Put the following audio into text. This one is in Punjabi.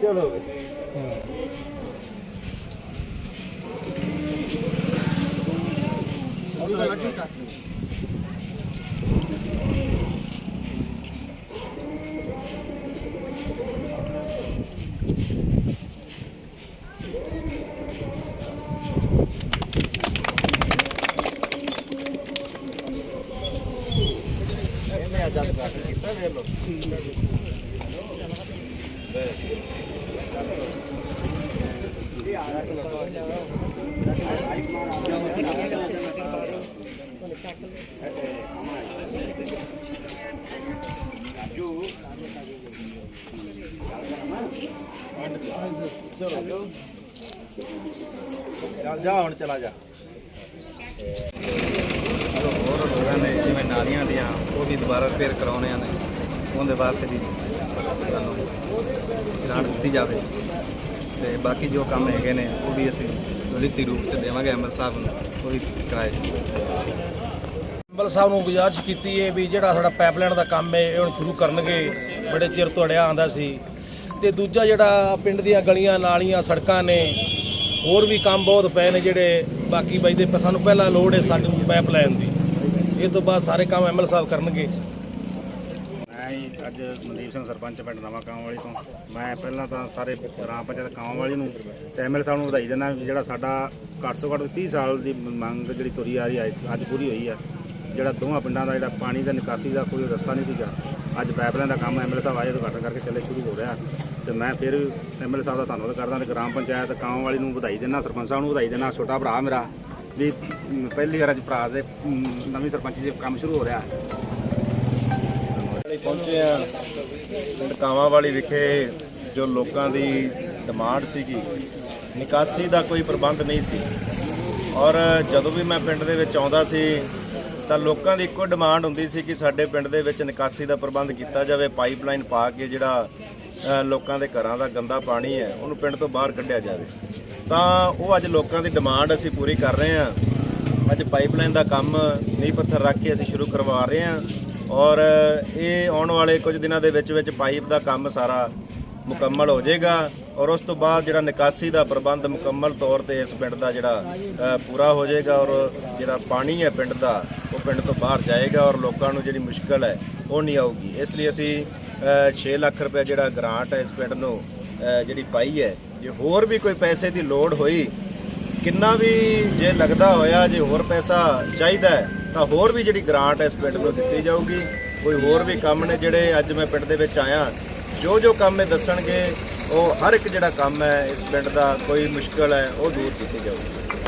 ਚਲੋ ਇਹਨੇ ਅੱਜ ਅੱਜ ਕੱਟ ਕੀਤਾ ਵੇਖ ਲਓ ਨੇ ਜਿਵੇਂ ਨਾਲੀਆਂ ਦੀਆਂ, ਉਹ ਵੀ ਦੁਬਾਰਾ ਰਿਪੇਅਰ ਕਰਾਉਣਿਆਂ ਨੇ। ਉਹਦੇ ਵਾਸਤੇ ਵੀ ਸਾਨੂੰ ਗ੍ਰਾਂਟ ਦਿੱਤੀ ਜਾਵੇ। ਤੇ ਬਾਕੀ ਜੋ ਕੰਮ ਹੈਗੇ ਨੇ, ਉਹ ਵੀ ਅਸੀਂ ਲਿਖਤੀ ਰੂਪ ਚ ਦੇਵਾਂਗੇ ਐਮਐਲ ਸਾਹਿਬ ਨੂੰ, ਉਹ ਵੀ ਕਰਾਏ ਅੰਬਲ ਸਾਹਿਬ ਨੂੰ ਗੁਜ਼ਾਰਿਸ਼ ਕੀਤੀ ਹੈ ਵੀ ਜਿਹੜਾ ਸਾਡਾ ਪਾਈਪਲਾਈਨ ਦਾ ਕੰਮ ਹੈ ਇਹ ਹੁਣ ਸ਼ੁਰੂ ਕਰਨਗੇ। ਬੜੇ ਚਿਰ ਤੋਂ ਅੜਿਆ ਆਂਦਾ ਸੀ। ਤੇ ਦੂਜਾ ਜਿਹੜਾ ਪਿੰਡ ਦੀਆਂ ਗਲੀਆਂ, ਨਾਲੀਆਂ, ਸੜਕਾਂ ਨੇ, ਹੋਰ ਵੀ ਕੰਮ ਬਹੁਤ ਪਏ ਨੇ ਜਿਹੜੇ ਬਾਕੀ ਬਾਈ ਦੇ ਸਾਨੂੰ ਪਹਿਲਾਂ ਲੋੜ ਹੈ ਸਾਨੂੰ ਪਾਈਪਲਾਈਨ ਦੀ। ਇਹ ਤੋਂ ਬਾਅਦ ਸਾਰੇ ਕੰਮ ਐਮਐਲ ਸਾਹਿਬ ਕਰਨਗੇ। ਮੈਂ ਜੀ ਅੱਜ ਮਨਦੀਪ ਸਿੰਘ ਸਰਪੰਚ ਪਿੰਡ ਨਵਾਂ ਕਾਂਵ ਵਾਲੀ ਤੋਂ। ਮੈਂ ਪਹਿਲਾਂ ਤਾਂ ਸਾਰੇ ਗ੍ਰਾਮ ਪੰਚਾਇਤ ਕਾਂਵ ਵਾਲੀ ਨੂੰ ਤੇ ਐਮਐਲ ਸਾਹਿਬ ਨੂੰ ਵਧਾਈ ਦਿੰਦਾ ਵੀ ਜਿਹੜਾ ਸਾਡਾ ਘੱਟ ਤੋਂ ਘੱਟ 30 ਸਾਲ ਦੀ ਮੰਗ ਜਿਹੜੀ ਤੁਰੀ ਆ ਰਹੀ ਹੈ ਅੱਜ ਪੂਰੀ ਹੋਈ ਆ। ਜਿਹੜਾ ਦੋਵਾਂ ਪਿੰਡਾਂ ਦਾ ਜਿਹੜਾ ਪਾਣੀ ਦਾ ਨਿਕਾਸੀ ਦਾ ਕੋਈ ਰਸਤਾ ਨਹੀਂ ਸੀਗਾ। ਅੱਜ ਪਾਈਪਲਾਈਨ ਦਾ ਕੰਮ ਐਮਐਲ ਸਾਹਿਬ ਆਏ ਉਦਘਾਟਨ ਕਰਕੇ ਚੱਲੇ ਸ਼ੁਰੂ ਹੋ ਰਿਹਾ। ਤੇ ਮੈਂ ਫਿਰ ਐਮਐਲ ਸਾਹਿਬ ਦਾ ਧੰਨਵਾਦ ਕਰਦਾ ਤੇ ਗ੍ਰਾਮ ਪੰਚਾਇਤ ਕਾਂਵ ਵਾਲੀ ਨੂੰ ਵਧਾਈ ਦਿੰਦਾ, ਸਰਪੰਚ ਸਾਹਿਬ ਨੂੰ ਵਧਾਈ ਦਿੰਦਾ, ਛੋਟਾ ਭਰਾ ਮੇਰਾ। ਵੀ ਪਹਿਲੀ ਵਾਰ ਅੱਜ ਭਰਾ ਦੇ ਨਵੀਂ ਸਰਪੰਚੀ 'ਚ ਕੰਮ ਸ਼ੁਰੂ ਹੋ ਰਿਹਾ। ਅਸੀਂ ਪਹੁੰਚੇ ਆ ਕਾਵਾਂ ਵਾਲੀ ਵਿਖੇ, ਜੋ ਲੋਕਾਂ ਦੀ ਡਿਮਾਂਡ ਸੀਗੀ। ਨਿਕਾਸੀ ਦਾ ਕੋਈ ਪ੍ਰਬੰਧ ਨਹੀਂ ਸੀ। ਔਰ ਜਦੋਂ ਵੀ ਮੈਂ ਪਿੰਡ ਦੇ ਵਿੱਚ ਆਉਂਦਾ ਸੀ, ਤਾਂ ਲੋਕਾਂ ਦੀ ਇੱਕੋ ਡਿਮਾਂਡ ਹੁੰਦੀ ਸੀ ਕਿ ਸਾਡੇ ਪਿੰਡ ਦੇ ਵਿੱਚ ਨਿਕਾਸੀ ਦਾ ਪ੍ਰਬੰਧ ਕੀਤਾ ਜਾਵੇ, ਪਾਈਪਲਾਈਨ ਪਾ ਕੇ ਜਿਹੜਾ ਲੋਕਾਂ ਦੇ ਘਰਾਂ ਦਾ ਗੰਦਾ ਪਾਣੀ ਹੈ, ਉਹਨੂੰ ਪਿੰਡ ਤੋਂ ਬਾਹਰ ਕੱਢਿਆ ਜਾਵੇ। ਤਾਂ ਉਹ ਅੱਜ ਲੋਕਾਂ ਦੀ ਡਿਮਾਂਡ ਅਸੀਂ ਪੂਰੀ ਕਰ ਰਹੇ ਹਾਂ। ਅੱਜ ਪਾਈਪਲਾਈਨ ਦਾ ਕੰਮ ਨੀਂਹ ਪੱਥਰ ਰੱਖ ਕੇ ਅਸੀਂ ਸ਼ੁਰੂ ਕਰਵਾ ਰਹੇ ਹਾਂ। ਔਰ ਇਹ ਆਉਣ ਵਾਲੇ ਕੁਝ ਦਿਨਾਂ ਦੇ ਵਿੱਚ ਵਿੱਚ ਪਾਈਪ ਦਾ ਕੰਮ ਸਾਰਾ ਮੁਕੰਮਲ ਹੋ ਜਾਏਗਾ। ਔਰ ਉਸ ਤੋਂ ਬਾਅਦ ਜਿਹੜਾ ਨਿਕਾਸੀ ਦਾ ਪ੍ਰਬੰਧ ਮੁਕੰਮਲ ਤੌਰ ਤੇ ਇਸ ਪਿੰਡ ਦਾ ਜਿਹੜਾ ਪੂਰਾ ਹੋ ਜਾਏਗਾ। ਔਰ ਜਿਹੜਾ ਪਾਣੀ ਹੈ ਪਿੰਡ ਦਾ ਉਹ ਪਿੰਡ ਤੋਂ ਬਾਹਰ ਜਾਏਗਾ ਔਰ ਲੋਕਾਂ ਨੂੰ ਜਿਹੜੀ ਮੁਸ਼ਕਲ ਹੈ ਉਹ ਨਹੀਂ ਆਊਗੀ। ਇਸ ਲਈ ਅਸੀਂ ਅ, 6 ਲੱਖ ਰੁਪਏ ਜਿਹੜਾ ਗ੍ਰਾਂਟ ਹੈ ਇਸ ਪਿੰਡ ਨੂੰ ਜਿਹੜੀ ਪਾਈ ਹੈ ਜੇ ਹੋਰ ਵੀ ਕੋਈ ਪੈਸੇ ਦੀ ਲੋੜ ਹੋਈ, ਕਿੰਨਾ ਵੀ ਜੇ ਲੱਗਦਾ ਹੋਇਆ, ਜੇ ਹੋਰ ਪੈਸਾ ਚਾਹੀਦਾ ਤਾਂ ਹੋਰ ਵੀ ਜਿਹੜੀ ਗ੍ਰਾਂਟ ਇਸ ਪਿੰਡ ਨੂੰ ਦਿੱਤੀ ਜਾਊਗੀ। ਕੋਈ ਹੋਰ ਵੀ ਕੰਮ ਨੇ ਜਿਹੜੇ ਅੱਜ ਮੈਂ ਪਿੰਡ ਦੇ ਵਿੱਚ ਆਇਆ, ਜੋ ਜੋ ਕੰਮ ਇਹ ਦੱਸਣਗੇ, ਉਹ ਹਰ ਇੱਕ ਜਿਹੜਾ ਕੰਮ ਹੈ ਇਸ ਪਿੰਡ ਦਾ, ਕੋਈ ਮੁਸ਼ਕਲ ਹੈ, ਉਹ ਦੂਰ ਕੀਤੀ ਜਾਊਗੀ।